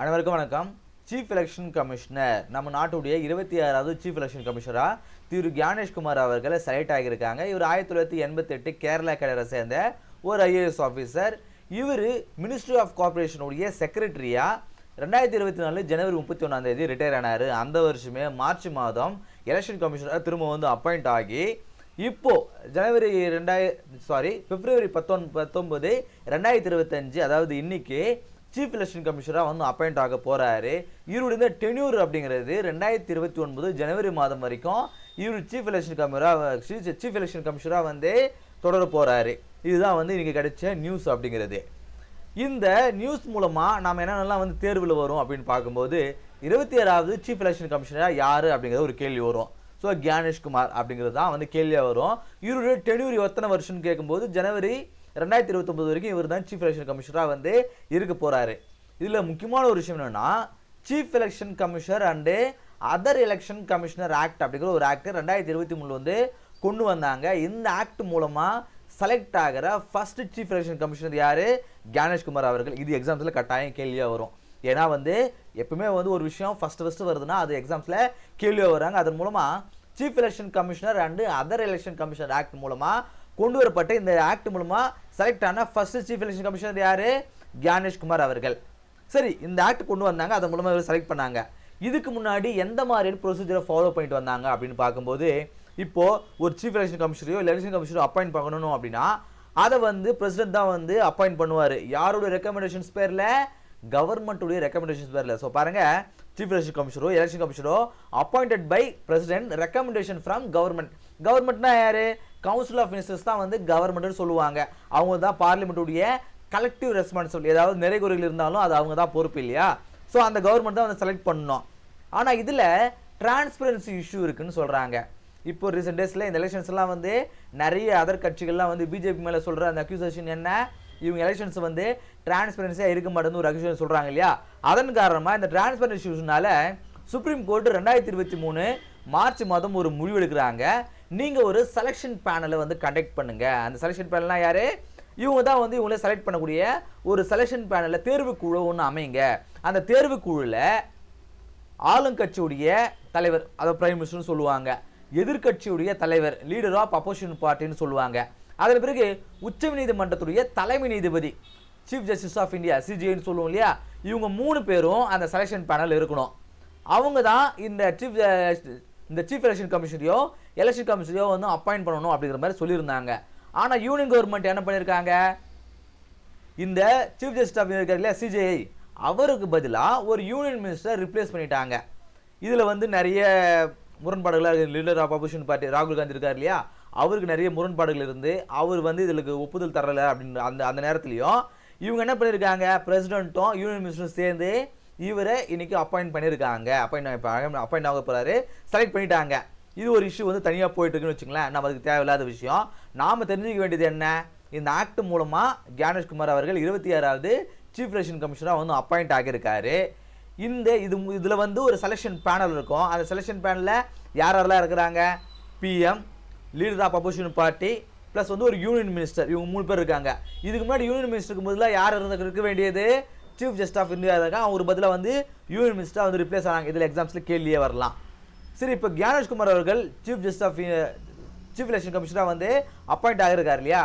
அனைவருக்கும் வணக்கம். Chief election commissioner நம்ம நாட்டுடைய இருபத்தி ஆறாவது சீஃப் எலெக்ஷன் கமிஷனராக திரு கியானேஷ்குமார் அவர்கள் செலக்ட் ஆகியிருக்காங்க. இவர் ஆயிரத்தி தொள்ளாயிரத்தி எண்பத்தெட்டு கேரளா கடலை சேர்ந்த ஒரு ஐஏஎஸ் ஆஃபீஸர் இவர் மினிஸ்ட்ரி ஆஃப் கார்பரேஷனுடைய செக்ரட்டரியாக ரெண்டாயிரத்தி இருபத்தி நாலு ஜனவரி முப்பத்தி ஒன்றாந்தேதி ரிட்டையர் ஆனார். அந்த வருஷமே மார்ச் மாதம் எலெக்ஷன் கமிஷனராக திரும்ப வந்து அப்பாயிண்ட் ஆகி இப்போது ஜனவரி ரெண்டாயிர சாரி பிப்ரவரி பத்தொன் பத்தொன்பது ரெண்டாயிரத்தி இருபத்தஞ்சு அதாவது இன்றைக்கி சீஃப் எலெக்ஷன் கமிஷனராக வந்து அப்பாயிண்ட் ஆக போகிறாரு இவருடைய டெனியூர் டென்யூர் அப்படிங்கிறது ரெண்டாயிரத்தி இருபத்தி ஒன்பது ஜனவரி மாதம் வரைக்கும் இவர் சீஃப் எலெக்ஷன் கமிஷனராக சீஃப் எலெக்ஷன் கமிஷனராக வந்து தொடர போகிறாரு இதுதான் வந்து இன்றைக்கி கிடைச்ச நியூஸ் அப்படிங்கிறது. இந்த நியூஸ் மூலமாக நாம் என்னென்னலாம் வந்து தேர்வில் வரும் அப்படின்னு பார்க்கும்போது இருபத்தி ஏழாவது சீஃப் எலெக்ஷன் கமிஷனராக யார் அப்படிங்கிறது ஒரு கேள்வி வரும். ஸோ கியானேஷ்குமார் அப்படிங்கிறது தான் வந்து கேள்வியாக வரும். இவருடைய டென்யூர் எத்தனை வருஷம்னு கேட்கும்போது ஜனவரி ரெண்டாயிரத்தி இருபத்தொம்பது வரைக்கும் இவர் தான் சீஃப் எலெக்ஷன் கமிஷனராக வந்து இருக்க போகிறாரு இதில் முக்கியமான ஒரு விஷயம் என்னென்னா chief election commissioner and other election commissioner act அப்படிங்கிற ஒரு ஆக்ட் ரெண்டாயிரத்தி இருபத்தி மூணு வந்து கொண்டு வந்தாங்க. இந்த ஆக்ட் மூலமாக செலக்ட் ஆகிற ஃபஸ்ட்டு சீஃப் எலெக்ஷன் கமிஷனர் யார்? கணேஷ்குமார் அவர்கள். இது எக்ஸாம்ஸில் கட்டாயம் கேள்வியாக வரும். ஏன்னா வந்து எப்பவுமே வந்து ஒரு விஷயம் ஃபஸ்ட்டு ஃபஸ்ட்டு வருதுன்னா அது எக்ஸாம்ஸில் கேள்வியாக வராங்க. அதன் மூலமாக chief election commissioner and other election commissioner act மூலமாக கொண்டு வரப்பட்ட இந்த ஆக்ட் மூலமாக செலக்ட் ஆன ஃபர்ஸ்ட் சீஃப் எலெக்ஷன் கமிஷனர் யார்? கியானேஷ்குமார் அவர்கள். சரி இந்த ஆக்ட் கொண்டு வந்தாங்க அதன் மூலமாக இவர் செலக்ட் பண்ணாங்க. இதுக்கு முன்னாடி எந்த மாதிரியான ப்ரொசீஜரை ஃபாலோ பண்ணிட்டு வந்தாங்க அப்படின்னு பார்க்கும்போது இப்போது ஒரு சீஃப் எலெக்ஷன் கமிஷனரையோ எலெக்ஷன் கமிஷனரோ அப்பாயிண்ட் பண்ணணும் அப்படின்னா அதை வந்து பிரசிடென்ட் தான் வந்து அப்பாயிண்ட் பண்ணுவார். யாரோட ரெக்கமெண்டேஷன்ஸ் பேரில்? கவர்மெண்ட்டுடைய ரெக்கமெண்டேஷன்ஸ் பேரில். ஸோ பாருங்க சீஃப் எலெக்ஷன் கமிஷனரோ election கமிஷனரோ appointed by president recommendation from government கவர்மெண்ட்னா யார்? கவுன்சில் ஆஃப் மினிஸ்டர்ஸ் தான் வந்து கவர்மெண்ட்னு சொல்லுவாங்க. அவங்க தான் பார்லிமெண்ட்டுடைய கலெக்டிவ் ரெஸ்பான்சிபிலிட்டி ஏதாவது நிறைகுறைகள் இருந்தாலும் அது அவங்க தான் பொறுப்பு இல்லையா? ஸோ அந்த கவர்மெண்ட் தான் வந்து செலக்ட் பண்ணணும். ஆனால் இதில் டிரான்ஸ்பரன்சி இஷ்யூ இருக்குன்னு சொல்கிறாங்க இப்போ ரீசெண்ட் டேஸில் இந்த எலெக்ஷன்ஸ்லாம் வந்து நிறைய அதர் கட்சிகள்லாம் வந்து பிஜேபி மேலே சொல்கிற அந்த அக்யூசேஷன் என்ன? இவங்க எலெக்ஷன்ஸ் வந்து டிரான்ஸ்பரன்சியாக இருக்க மாட்டேன்னு ஒரு அக்யூஷன் சொல்கிறாங்க இல்லையா? அதன் காரணமாக இந்த டிரான்ஸ்பரன்சி இஷ்யூஸ்னால சுப்ரீம் கோர்ட்டு ரெண்டாயிரத்தி இருபத்தி மூணு மார்ச் மாதம் ஒரு முடிவு எடுக்கிறாங்க நீங்கள் ஒரு செலெக்ஷன் பேனலை வந்து கண்டக்ட் பண்ணுங்கள் அந்த செலெக்ஷன் பேனல்னால் யார்? இவங்க தான் வந்து இவங்கள செலக்ட் பண்ணக்கூடிய ஒரு செலெக்ஷன் பேனலில் தேர்வுக்குழு ஒன்று அமைங்க. அந்த தேர்வுக்குழுவில் ஆளுங்கட்சியுடைய தலைவர் அதை பிரைம் மினிஸ்டர்னு சொல்லுவாங்க. எதிர்க்கட்சியுடைய தலைவர் லீடர் ஆஃப் அப்போசிஷன் பார்ட்டின்னு சொல்லுவாங்க. அதன் பிறகு உச்ச நீதிமன்றத்துடைய தலைமை நீதிபதி சீஃப் ஜஸ்டிஸ் ஆஃப் இந்தியா சிஜிஐன்னு சொல்லுவோம் இல்லையா? இவங்க மூணு பேரும் அந்த செலெக்ஷன் பேனல் இருக்கணும். அவங்க தான் இந்த சீஃப் இந்த சீஃப் எலெக்ஷன் கமிஷனரையோ எலெக்ஷன் கமிஷனரையோ வந்து அப்பாயிண்ட் பண்ணணும் அப்படிங்கிற மாதிரி சொல்லியிருந்தாங்க. ஆனால் யூனியன் கவர்மெண்ட் என்ன பண்ணியிருக்காங்க? இந்த சீஃப் ஜஸ்டிஸ் ஆஃப் இருக்கார் இல்லையா சிஜேஐ அவருக்கு பதிலாக ஒரு யூனியன் மினிஸ்டர் ரிப்ளேஸ் பண்ணிட்டாங்க. இதில் வந்து நிறைய முரண்பாடுகளாக இருக்குது லீடர் ஆஃப் அப்போசிஷன் பார்ட்டி ராகுல் காந்தி இருக்கார் இல்லையா அவருக்கு நிறைய முரண்பாடுகள் இருந்து அவர் வந்து இதுக்கு ஒப்புதல் தரலை அப்படின்னு அந்த அந்த நேரத்துலையும் இவங்க என்ன பண்ணியிருக்காங்க? பிரசிடென்ட்டும் யூனியன் மினிஸ்டரும் சேர்ந்து இவரை இன்றைக்கி அப்பாயிண்ட் பண்ணியிருக்காங்க. அப்பாயிண்ட் அப்பாயிண்ட் ஆக போகிறாரு செலக்ட் பண்ணிட்டாங்க. இது ஒரு இஷ்யூ வந்து தனியாக போயிட்டுருக்குன்னு வச்சுங்களேன் நம்ம அதுக்கு தேவையில்லாத விஷயம். நாம் தெரிஞ்சுக்க வேண்டியது என்ன? இந்த ஆக்ட் மூலமாக கியானேஷ்குமார் அவர்கள் இருபத்தி ஆறாவது சீஃப் எலெக்ஷன் கமிஷனராக வந்து அப்பாயிண்ட் ஆகியிருக்காரு. இந்த இது இதில் வந்து ஒரு செலெக்ஷன் பேனல் இருக்கும். அந்த செலெக்ஷன் பேனலில் யார் யாரெல்லாம் இருக்கிறாங்க? PM leader of opposition party plus வந்து ஒரு யூனியன் மினிஸ்டர் இவங்க மூணு பேர் இருக்காங்க. இதுக்கு முன்னாடி யூனியன் மினிஸ்டருக்கு முதல்ல யார் இருந்த இருக்க வேண்டியது? சீஃப் ஜஸ்ட் ஆஃப் இந்தியா இருக்காங்க. அவர் பதிலாக வந்து யூனியன் மினிஸ்டராக வந்து ரிப்ளேஸ் ஆனாங்க. இதில் எக்ஸாம்ஸில் கேள்வியே வரலாம். சரி இப்போ ஜானேஷ்குமார் அவர்கள் chief just of chief election கமிஷனராக வந்து அப்பாயிண்ட் ஆகிருக்கார் இல்லையா?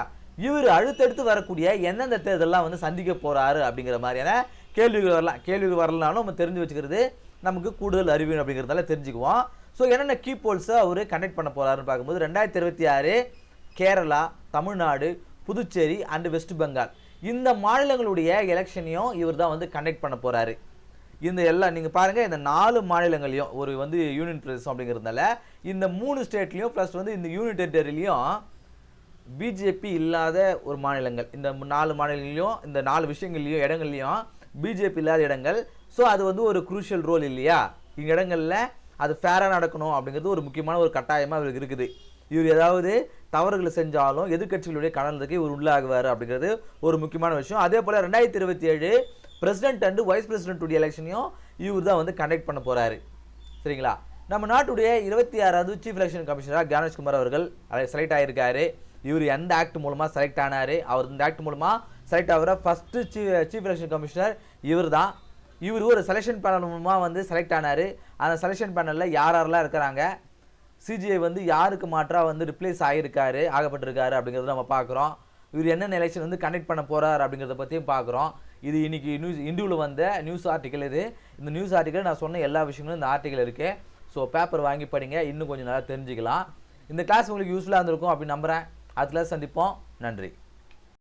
இவர் அடுத்தடுத்து வரக்கூடிய எந்தெந்த தேர்தலெலாம் வந்து சந்திக்க போகிறாரு அப்படிங்கிற மாதிரியான கேள்விகள் வரலாம். கேள்விகள் வரலனாலும் நம்ம தெரிஞ்சு வச்சுக்கிறது நமக்கு கூடுதல் அறிவு அப்படிங்கிறதால தெரிஞ்சுக்குவோம். ஸோ என்னென்ன கீ போல்ஸை அவர் கண்டக்ட் பண்ண போகிறாருன்னு பார்க்கும்போது ரெண்டாயிரத்தி இருபத்தி ஆறு கேரளா தமிழ்நாடு புதுச்சேரி அண்டு வெஸ்ட் பெங்கால் இந்த மாநிலங்களுடைய எலெக்ஷனையும் இவர் தான் வந்து கண்டக்ட் பண்ண போகிறாரு இந்த எல்லாம் நீங்கள் பாருங்கள் இந்த நாலு மாநிலங்களையும் ஒரு வந்து யூனியன் பிரதேசம் அப்படிங்கிறதுனால இந்த மூணு ஸ்டேட்லேயும் ப்ளஸ் வந்து இந்த யூனியன் டெரிட்டரிலையும் பிஜேபி இல்லாத ஒரு மாநிலங்கள். இந்த நாலு மாநிலங்களையும் இந்த நாலு விஷயங்கள்லையும் இடங்கள்லையும் பிஜேபி இல்லாத இடங்கள். ஸோ அது வந்து ஒரு குரூஷியல் ரோல் இல்லையா? இந்த இடங்களில் அது ஃபேராக நடக்கணும் அப்படிங்கிறது ஒரு முக்கியமான ஒரு கட்டாயமாக அவருக்கு இருக்குது. இவர் ஏதாவது தவறுகளை செஞ்சாலும் எதிர்க்கட்சிகளுடைய கடனுக்கு இவர் உள்ளாகுவார் அப்படிங்கிறது ஒரு முக்கியமான விஷயம். அதே போல் ரெண்டாயிரத்தி இருபத்தி ஏழு பிரசிடென்ட் அண்டு வைஸ் பிரசிடென்ட்டுடைய எலெக்ஷனையும் இவர் தான் வந்து கண்டக்ட் பண்ண போகிறாரு சரிங்களா? நம்ம நாட்டுடைய இருபத்தி ஆறாவது சீஃப் எலெக்ஷன் கமிஷனராக கணேஷ்குமார் அவர்கள் செலக்ட் ஆகியிருக்காரு இவர் எந்த ஆக்ட் மூலமாக செலக்ட் ஆனார்? அவர் இந்த ஆக்ட் மூலமாக செலக்ட் ஆகிற first chief chief election commissioner இவர் தான். இவர் ஒரு செலெக்ஷன் பேனல் மூலமாக வந்து செலக்ட் ஆனார். அந்த செலெக்ஷன் பேனலில் யார் யாரெல்லாம் இருக்கிறாங்க? சிஜிஐ வந்து யாருக்கு மாற்றாக வந்து ரிப்ளேஸ் ஆகியிருக்காரு ஆகப்பட்டிருக்காரு அப்படிங்கிறத நம்ம பார்க்குறோம். இவர் என்னென்ன எலெக்ஷன் வந்து கண்டக்ட் பண்ண போகிறார் அப்படிங்கிறத பற்றியும் பார்க்குறோம். இது இன்றைக்கி நியூஸ் இண்டியூவில் வந்த நியூஸ் ஆர்டிக்கல் இது. இந்த நியூஸ் ஆர்டிக்கல் நான் சொன்ன எல்லா விஷயங்களும் இந்த ஆர்டிக்கல் இருக்குது ஸோ பேப்பர் வாங்கி படிங்க இன்னும் கொஞ்சம் நல்லா தெரிஞ்சுக்கலாம். இந்த கிளாஸ் உங்களுக்கு யூஸ்ஃபுல்லாக இருந்திருக்கும் அப்படின்னு நம்புகிறேன் அதில் சந்திப்போம். நன்றி.